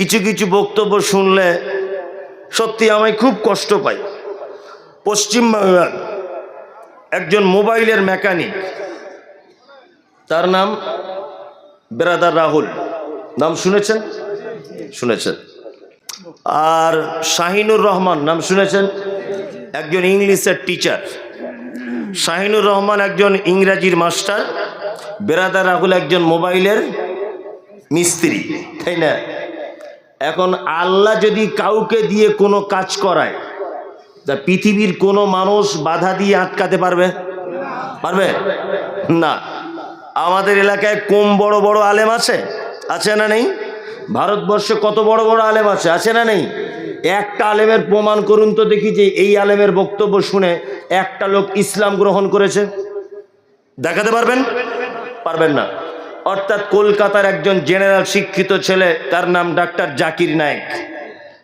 কিছু কিছু বক্তব্য শুনলে সত্যি আমি খুব কষ্ট পাই। পশ্চিমবাংলার একজন মোবাইলের মেকানিক, তার নাম বেরাদার রাহুল। নাম শুনেছেন? শুনেছেন। আর শাহিনুর রহমান, নাম শুনেছেন? একজন ইংলিশের টিচার। শাহিনুর রহমান একজন ইংরাজির মাস্টার, বেরাদার রাহুল একজন মোবাইলের মিস্ত্রি, তাই না? এখন আল্লাহ যদি কাউকে দিয়ে কোনো কাজ করায়, তা পৃথিবীর কোনো মানুষ বাধা দিয়ে আটকাতে পারবে? পারবে? না। আমাদের এলাকায় কম বড় বড় আলেম আছে? আছে না নেই? ভারতবর্ষে কত বড় বড় আলেম আছে? আছে না নেই? একটা আলেমের প্রমাণ করুন তো দেখি যে এই আলেমের বক্তব্য শুনে একটা লোক ইসলাম গ্রহণ করেছে। দেখাতে পারবেন? পারবেন না। অর্থাৎ কলকাতার একজন জেনারেল শিক্ষিত ছেলে, তার নাম ডাক্তার জাকির নায়েক।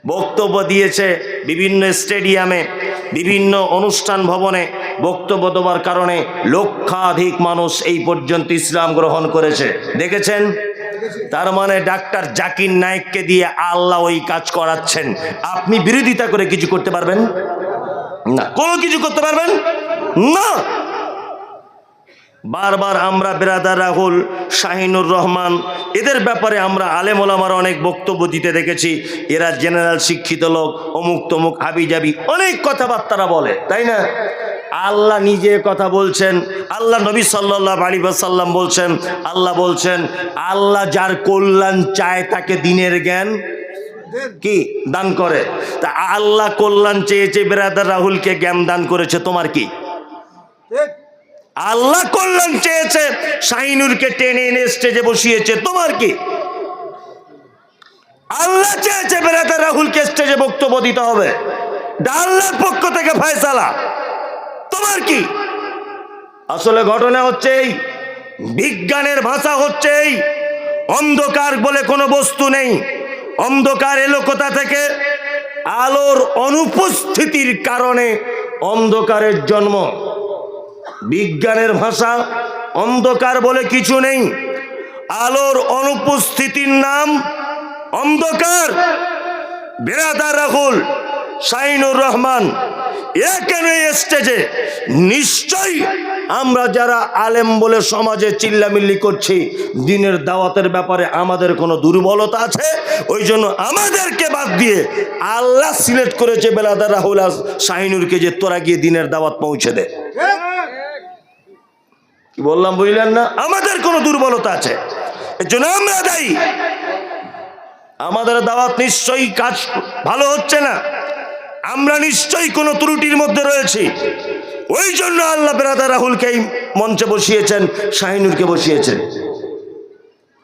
বক্তব্য দিয়েছে বিভিন্ন স্টেডিয়ামে, বিভিন্ন অনুষ্ঠান ভবনে। বক্তব্য দেওয়ার কারণে লক্ষাধিক মানুষ এই পর্যন্ত ইসলাম গ্রহণ করেছে। দেখেছেন? তার মানে ডাক্তার জাকির নায়েককে দিয়ে আল্লাহ ওই কাজ করাচ্ছেন। আপনি বিরোধিতা করে কিছু করতে পারবেন? না। কোনো কিছু করতে পারবেন? না। বারবার আমরা বেরাদার রাহুল, শাহিনুর রহমান, এদের ব্যাপারে আমরা আলেম ওলামার অনেক বক্তব্য দিতে দেখেছি। এরা জেনারেল শিক্ষিত লোক, অমুক তমুক হাবি যাবি অনেক কথাবার্তারা বলে, তাই না? আল্লাহ নিজে কথা বলছেন, আল্লাহ নবী সাল্লাহ আলী সাল্লাম বলছেন, আল্লাহ বলছেন, আল্লাহ যার কল্যাণ চায় তাকে দিনের জ্ঞান কি? দান করে। তা আল্লাহ কল্যাণ চেয়েছে বেরাদার রাহুলকে জ্ঞান দান করেছে, তোমার কি? আল্লাহ কল্যাণ চেয়েছে শাহিনুরকে টেনে এনে স্টেজে বসিয়েছে। তোমার কি? আল্লাহ চেয়েছে বেড়াতে রাহুলকে স্টেজে বক্তব্য দিতে হবে। আল্লাহর পক্ষ থেকে ফয়সালা। তোমার কি? আসলে ঘটনা হচ্ছে এই, বিজ্ঞানের ভাষা হচ্ছে এই, অন্ধকার বলে কোনো বস্তু নেই। অন্ধকার এলো কোথা থেকে? আলোর অনুপস্থিতির কারণে অন্ধকারের জন্ম। বিজ্ঞানের ভাষা অন্ধকার বলে কিছু নেই। আলোর অনুপস্থিতির নাম অন্ধকার। বেরাদার রাহুল শাইনুর রহমান এখানে স্টেজে নিশ্চয়ই আমরা যারা আলেম বলে সমাজে চিল্লামিল্লি করছি, দিনের দাওয়াতের ব্যাপারে আমাদের কোনো দুর্বলতা আছে? ওই জন্য আমাদেরকে বাদ দিয়ে আল্লাহ সিলেক্ট করেছে বেলাদার রাহুল শাহিনুরকে যে তোরা গিয়ে দিনের দাওয়াত পৌঁছে দে। কি বললাম বুঝলেন না? আমাদের কোনো দুর্বলতা আছে। এর জন্য আমরা দায়ী। আমাদের দাওয়াত নিশ্চয়ই কাজ ভালো হচ্ছে না। আমরা নিশ্চয়ই কোনো ত্রুটির মধ্যে রয়েছি। ওই জন্য আল্লাহ বেরাদা রাহুলকে মঞ্চে বসিয়েছেন, শাহিনুরকে বসিয়েছেন।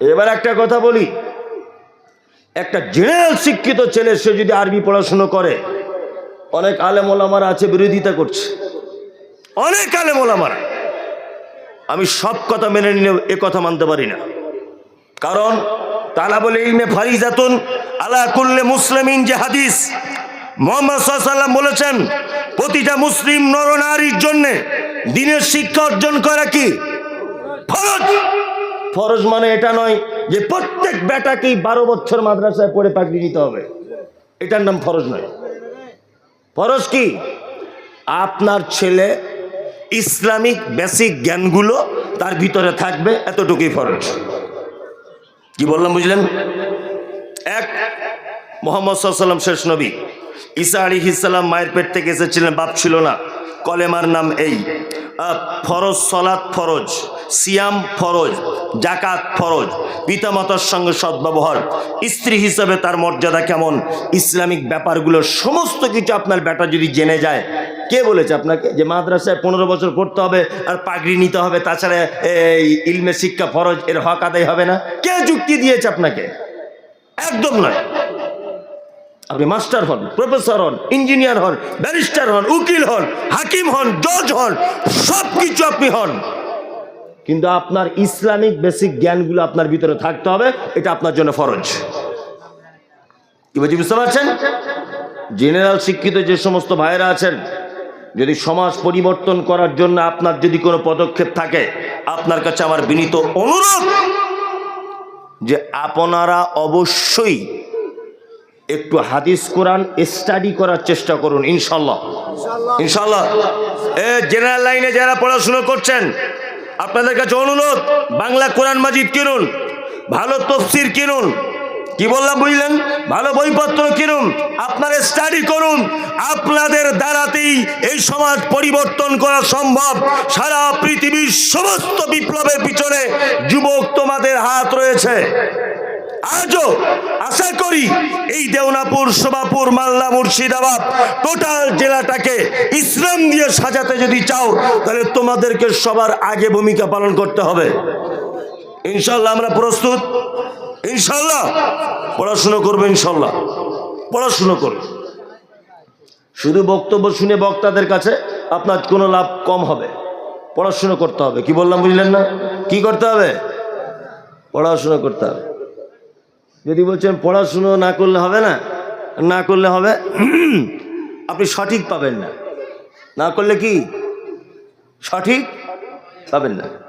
এবার একটা কথা বলি। একটা জেনারেল শিক্ষিত ছেলে, সে যদি আরবি পড়াশুনো করে, অনেক আলেম ওলামারা আছে, বিরোধিতা করছে। অনেক আলেম ওলামারা। আমি সব কথা মেনে নিলেও এ কথা মানতে পারি না। কারণ তালা বলে ইলমে ফারিজাতুন আলা কুল্লে মুসলিমিন যে হাদিস। মোহাম্মদ বলেছেন, প্রতিটা মুসলিম নরনারীর জন্য দিনের শিক্ষা অর্জন করা কি? ফরজ। ফরজ মানে এটা নয় যে প্রত্যেক বেটাকেই বারো বছর মাদ্রাসায় পড়ে পাকড়ি নিতে হবে। এটার নাম ফরজ নয়। ফরজ কি? আপনার ছেলে ইসলামিক বেসিক জ্ঞানগুলো তার ভিতরে থাকবে এতটুকুই ফরজ। কি বললাম, বুঝলেন? এক, মোহাম্মদ সাল্লাম শেষ নবী। ঈসা আলী ইসাল্লাম মায়ের পেট থেকে এসেছিলেন, বাপ ছিল না। কলেমার নাম এই। ফরজ সলাৎ ফরজ, সিয়াম ফরজ জাকাত ফরজ, পিতামাতার সঙ্গে সদ্ব্যবহার, স্ত্রী হিসাবে তার মর্যাদা কেমন, ইসলামিক ব্যাপারগুলো সমস্ত কিছু আপনার বেটা যদি জেনে যায় কে বলেছে আপনাকে? যে মাদ্রাসায় পনেরো বছর পড়তে হবে আর পাগড়ি নিতে হবে, তাছাড়া এই ইলমে শিক্ষা ফরজ, এর হক আদায় হবে না। কে যুক্তি দিয়েছে আপনাকে? একদম নয়। আপনি মাস্টার হন, প্রফেসর হন, ইঞ্জিনিয়ার হন, ব্যারিস্টার হন, উকিল হন, হাকিম হন, জজ হন সব কিছু আপনি হন। কিন্তু আপনার ইসলামিক বেসিক জ্ঞানগুলো আপনার ভিতরে থাকতে হবে, এটা আপনার জন্য ফরজ। কি বুঝতে পারছেন? জেনারেল শিক্ষিত যে সমস্ত ভাইয়েরা আছেন যদি সমাজ পরিবর্তন করার জন্য আপনার যদি কোনো পদক্ষেপ থাকে আপনার কাছে আমার বিনীত অনুরোধ যে আপনারা অবশ্যই একটু হাদিস কোরআন স্টাডি করার চেষ্টা করুন ইনশাল্লাহ। ইনশাল্লাহ। এ জেনারেল লাইনে যারা পড়াশুনো করছেন আপনাদের কাছে অনুরোধ বাংলা কোরআন মাজিদ কিনুন ভালো তফসির কিনুন কি বললাম বুঝলেন? ভালো বইপত্র কিনুন আপনারা স্টাডি করুন, আপনাদের দ্বারাতেই এই সমাজ পরিবর্তন করা সম্ভব। সারা পৃথিবীর সমস্ত বিপ্লবের পিছনে যুবক তোমাদের হাত রয়েছে। আজও আশা করি এই দেওনাপুর শোভাপুর মালদা, মুর্শিদাবাদ টোটাল জেলাটাকে ইসলাম দিয়ে সাজাতে যদি চাও, তাহলে তোমাদেরকে সবার আগে ভূমিকা পালন করতে হবে। ইনশাল্লাহ আমরা প্রস্তুত। ইনশাল্লাহ পড়াশুনো করব ইনশাল্লাহ পড়াশুনো করবে। শুধু বক্তব্য শুনে বক্তাদের কাছে আপনার কোনো লাভ কম হবে। পড়াশুনো করতে হবে। কি বললাম বুঝলেন না? কি করতে হবে? পড়াশুনো করতে হবে। যদি বলছেন পড়াশুনো না করলে হবে না না করলে হবে, আপনি সঠিক পাবেন না। না করলে কি? সঠিক পাবেন না।